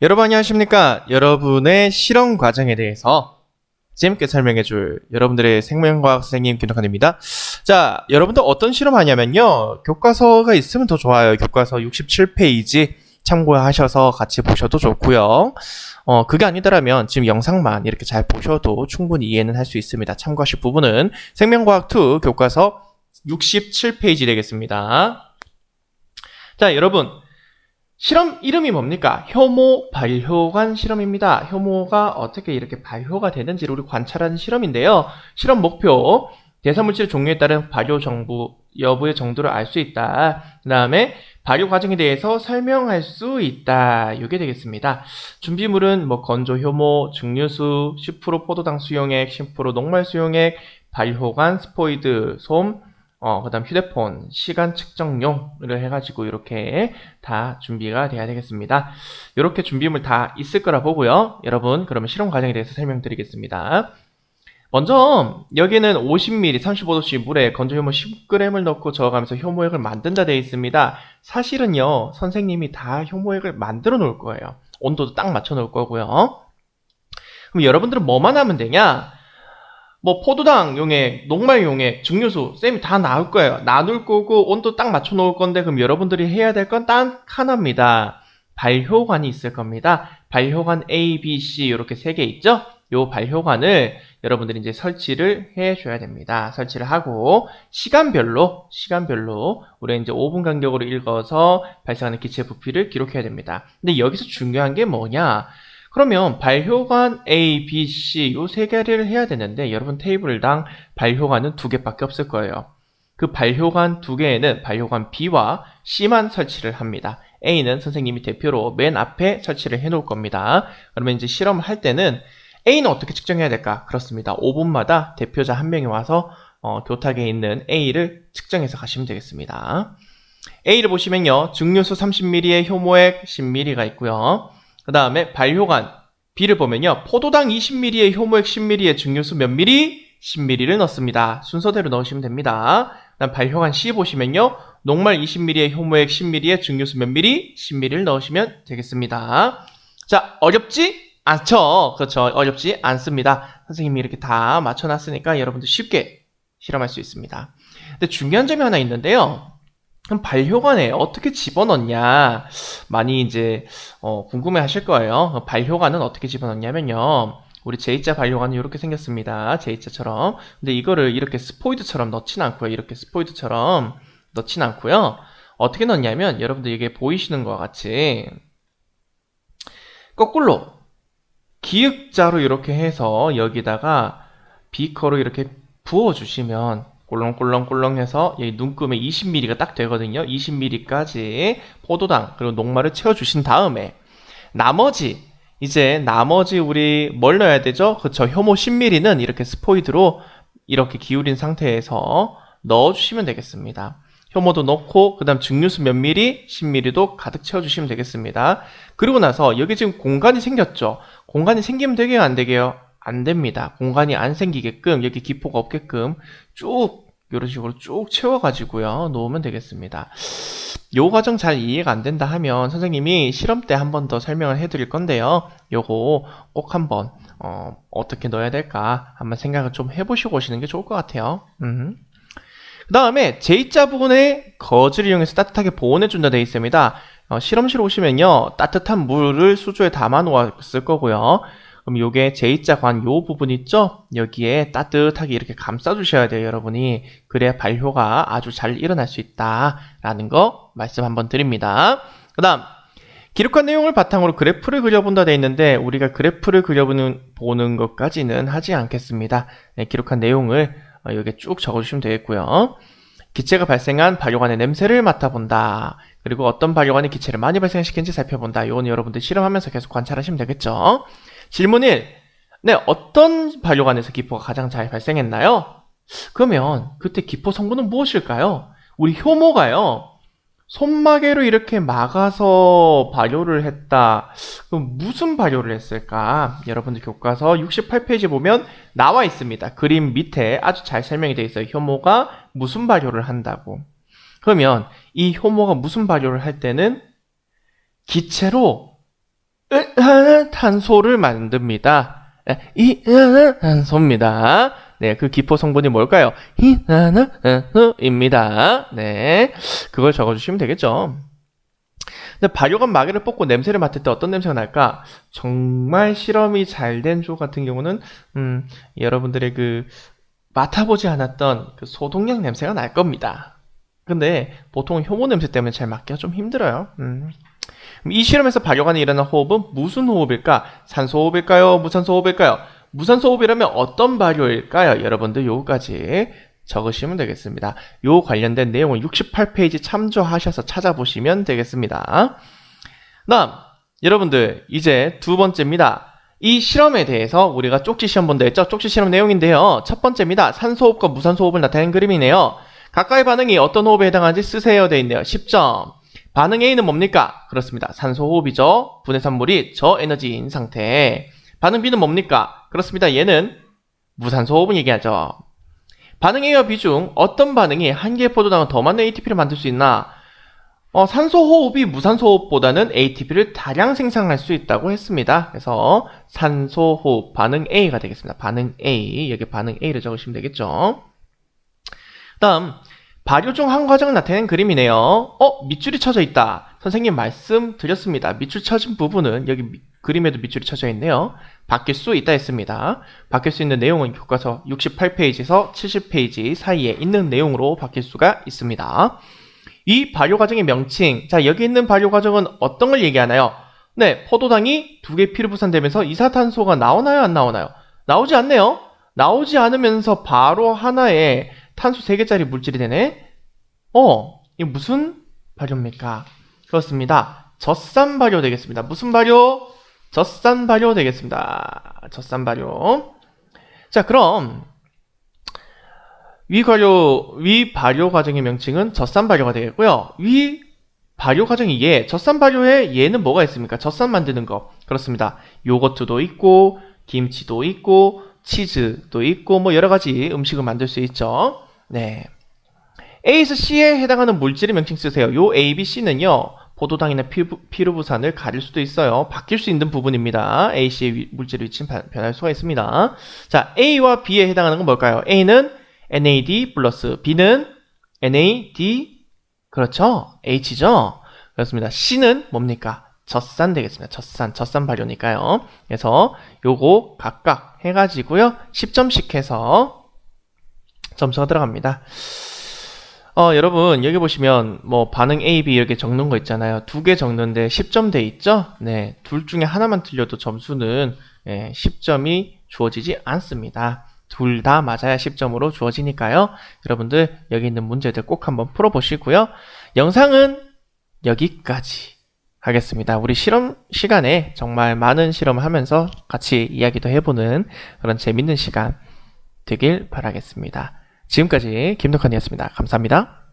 여러분 안녕하십니까? 여러분의 실험 과정에 대해서 재밌게 설명해 줄 여러분들의 생명과학 선생님 김덕환입니다. 자, 여러분들 어떤 실험하냐면요. 교과서가 있으면 더 좋아요. 교과서 67페이지 참고하셔서 같이 보셔도 좋고요. 어, 그게 아니더라면 지금 영상만 이렇게 잘 보셔도 충분히 이해는 할 수 있습니다. 참고하실 부분은 생명과학 2 교과서 67페이지 되겠습니다. 자, 여러분. 실험 이름이 뭡니까? 효모 발효관 실험입니다. 효모가 어떻게 이렇게 발효가 되는지를 우리 관찰하는 실험인데요. 실험 목표, 대사물질 종류에 따른 발효 정부 여부의 정도를 알 수 있다. 그 다음에 발효 과정에 대해서 설명할 수 있다. 이게 되겠습니다. 준비물은 뭐 건조 효모, 증류수, 10% 포도당 수용액, 10% 녹말 수용액, 발효관, 스포이드, 솜, 어, 그 다음 휴대폰, 시간 측정용을 해가지고 이렇게 다 준비가 돼야 되겠습니다. 이렇게 준비물 다 있을 거라 보고요. 여러분, 그러면 실험 과정에 대해서 설명드리겠습니다. 먼저, 여기는 50ml 35도씨 물에 건조 효모 10g을 넣고 저어가면서 효모액을 만든다 되어 있습니다. 사실은요, 선생님이 다 효모액을 만들어 놓을 거예요. 온도도 딱 맞춰 놓을 거고요. 그럼 여러분들은 뭐만 하면 되냐? 뭐 포도당 용액, 녹말 용액, 증류수 쌤이 다 나올 거예요. 나눌 거고 온도 딱 맞춰 놓을 건데 그럼 여러분들이 해야 될 건 딱 하나입니다. 발효관이 있을 겁니다. 발효관 A, B, C 이렇게 세 개 있죠? 요 발효관을 여러분들이 이제 설치를 해 줘야 됩니다. 설치를 하고 시간별로 시간별로 우리 이제 5분 간격으로 읽어서 발생하는 기체 부피를 기록해야 됩니다. 근데 여기서 중요한 게 뭐냐? 그러면 발효관 A, B, C 요 세 개를 해야 되는데 여러분 테이블당 발효관은 두 개밖에 없을 거예요. 그 발효관 두 개에는 발효관 B와 C만 설치를 합니다. A는 선생님이 대표로 맨 앞에 설치를 해 놓을 겁니다. 그러면 이제 실험을 할 때는 A는 어떻게 측정해야 될까? 그렇습니다. 5분마다 대표자 한 명이 와서 어, 교탁에 있는 A를 측정해서 가시면 되겠습니다. A를 보시면요. 증류수 30ml에 효모액 10ml가 있고요. 그 다음에 발효관 B를 보면요. 포도당 20ml에 효모액 10ml에 증류수 몇 ml? 10ml를 넣습니다. 순서대로 넣으시면 됩니다. 그다음 발효관 C 보시면요. 녹말 20ml에 효모액 10ml에 증류수 몇 ml? 10ml를 넣으시면 되겠습니다. 자, 어렵지? 않죠? 그렇죠. 어렵지 않습니다. 선생님이 이렇게 다 맞춰놨으니까 여러분들 쉽게 실험할 수 있습니다. 근데 중요한 점이 하나 있는데요. 그럼 발효관에 어떻게 집어넣냐 많이 이제 어, 궁금해 하실 거예요. 발효관은 어떻게 집어넣냐면요. 우리 J자 발효관은 이렇게 생겼습니다. J자처럼. 근데 이거를 이렇게 스포이드처럼 넣진 않고요. 이렇게 스포이드처럼 넣진 않고요. 어떻게 넣냐면 여러분들 이게 보이시는 것과 같이 거꾸로 기역자로 이렇게 해서 여기다가 비커로 이렇게 부어주시면 꿀렁꿀렁꿀렁해서 여기 눈금에 20ml가 딱 되거든요. 20ml까지 포도당 그리고 녹말을 채워주신 다음에 나머지 이제 나머지 우리 뭘 넣어야 되죠? 그쵸 효모 10ml는 이렇게 스포이드로 이렇게 기울인 상태에서 넣어주시면 되겠습니다. 효모도 넣고 그 다음 증류수 몇 ml, 10ml도 가득 채워주시면 되겠습니다. 그리고 나서 여기 지금 공간이 생겼죠? 공간이 생기면 되게요? 안 되게요? 안 됩니다. 공간이 안 생기게끔 여기 기포가 없게끔 쭉 이런 식으로 쭉 채워가지고요 놓으면 되겠습니다. 요 과정 잘 이해가 안 된다 하면 선생님이 실험 때 한 번 더 설명을 해드릴 건데요. 요거 꼭 한번 어, 어떻게 넣어야 될까 한번 생각을 좀 해보시고 오시는 게 좋을 것 같아요. 음. 그 다음에 J자 부분에 거즈를 이용해서 따뜻하게 보온해준다 되어 있습니다. 어, 실험실 오시면요 따뜻한 물을 수조에 담아 놓았을 거고요. 그럼 요게 J자 관 요 부분 있죠? 여기에 따뜻하게 이렇게 감싸 주셔야 돼요, 여러분이. 그래야 발효가 아주 잘 일어날 수 있다라는 거 말씀 한번 드립니다. 그 다음 기록한 내용을 바탕으로 그래프를 그려본다 돼 있는데 우리가 그래프를 그려보는 보는 것까지는 하지 않겠습니다. 네, 기록한 내용을 어, 여기에 쭉 적어주시면 되겠고요. 기체가 발생한 발효관의 냄새를 맡아본다. 그리고 어떤 발효관이 기체를 많이 발생시키는지 살펴본다. 이건 여러분들 실험하면서 계속 관찰하시면 되겠죠. 질문 1. 네, 어떤 발효관에서 기포가 가장 잘 발생했나요? 그러면 그때 기포 성분은 무엇일까요? 우리 효모가요. 손마개로 이렇게 막아서 발효를 했다. 그럼 무슨 발효를 했을까? 여러분들 교과서 68페이지 보면 나와 있습니다. 그림 밑에 아주 잘 설명이 되어 있어요. 효모가 무슨 발효를 한다고. 그러면 이 효모가 무슨 발효를 할 때는 기체로 탄소를 만듭니다. 네, 이산소입니다. 네, 그 기포 성분이 뭘까요? 이산화탄소입니다. 네, 그걸 적어주시면 되겠죠. 근데 발효관 마개를 뽑고 냄새를 맡을 때 어떤 냄새가 날까? 정말 실험이 잘 된 조 같은 경우는 음, 여러분들의 그 맡아보지 않았던 그 소독약 냄새가 날 겁니다. 근데 보통 효모 냄새 때문에 잘 맡기가 좀 힘들어요. 음. 이 실험에서 발효관에 일어난 호흡은 무슨 호흡일까? 산소 호흡일까요? 무산소 호흡일까요? 무산소 호흡이라면 어떤 발효일까요? 여러분들 요거까지 적으시면 되겠습니다. 요 관련된 내용은 68페이지 참조하셔서 찾아보시면 되겠습니다. 다음 여러분들 이제 두 번째입니다. 이 실험에 대해서 우리가 쪽지 시험 본다 했죠? 쪽지 실험 내용인데요. 첫 번째입니다. 산소호흡과 무산소호흡을 나타낸 그림이네요. 가까이 반응이 어떤 호흡에 해당하는지 쓰세요 돼 있네요. 10점. 반응 A는 뭡니까? 그렇습니다. 산소 호흡이죠. 분해산물이 저에너지인 상태. 반응 B는 뭡니까? 그렇습니다. 얘는 무산소 호흡을 얘기하죠. 반응 A와 B 중 어떤 반응이 한 개의 포도당은 더 많은 ATP를 만들 수 있나? 어, 산소 호흡이 무산소 호흡보다는 ATP를 다량 생산할 수 있다고 했습니다. 그래서 산소 호흡 반응 A가 되겠습니다. 반응 A 여기 반응 A를 적으시면 되겠죠. 다음 발효 중 한 과정을 나타낸 그림이네요. 어 밑줄이 쳐져 있다. 선생님 말씀드렸습니다. 밑줄 쳐진 부분은 여기 미- 그림에도 밑줄이 쳐져 있네요. 바뀔 수 있다 했습니다. 바뀔 수 있는 내용은 교과서 68페이지에서 70페이지 사이에 있는 내용으로 바뀔 수가 있습니다. 이 발효 과정의 명칭. 자, 여기 있는 발효 과정은 어떤 걸 얘기하나요? 네, 포도당이 두 개 피로 부산되면서 이산탄소가 나오나요, 안 나오나요? 나오지 않네요. 나오지 않으면서 바로 하나의 탄소 3개짜리 물질이 되네. 어, 이 무슨 발효입니까? 그렇습니다. 젖산 발효 되겠습니다. 무슨 발효? 젖산 발효 되겠습니다. 젖산 발효. 자, 그럼 위 발효 위 발효 과정의 명칭은 젖산 발효가 되겠고요. 위 발효 과정이 얘, 젖산 발효에 얘는 뭐가 있습니까? 젖산 만드는 거. 그렇습니다. 요거트도 있고 김치도 있고 치즈도 있고 뭐 여러 가지 음식을 만들 수 있죠. 네. A에서 C에 해당하는 물질의 명칭 쓰세요. 요 A, B, C는요. 포도당이나 피부, 피루부산을 가릴 수도 있어요. 바뀔 수 있는 부분입니다. A, C의 위- 물질 위치는 바- 변할 수가 있습니다. 자, A와 B에 해당하는 건 뭘까요? A는 NAD 플러스 B는 NAD 그렇죠? H죠? 그렇습니다. C는 뭡니까? 젖산 되겠습니다. 젖산, 젖산 발효니까요. 그래서 요거 각각 해가지고요. 10점씩 해서 점수가 들어갑니다. 어, 여러분, 여기 보시면, 뭐, 반응 A, B 이렇게 적는 거 있잖아요. 두 개 적는데 10점 돼 있죠? 네. 둘 중에 하나만 틀려도 점수는, 예, 10점이 주어지지 않습니다. 둘 다 맞아야 10점으로 주어지니까요. 여러분들, 여기 있는 문제들 꼭 한번 풀어보시고요. 영상은 여기까지 하겠습니다. 우리 실험 시간에 정말 많은 실험을 하면서 같이 이야기도 해보는 그런 재밌는 시간 되길 바라겠습니다. 지금까지 김덕환이었습니다. 감사합니다.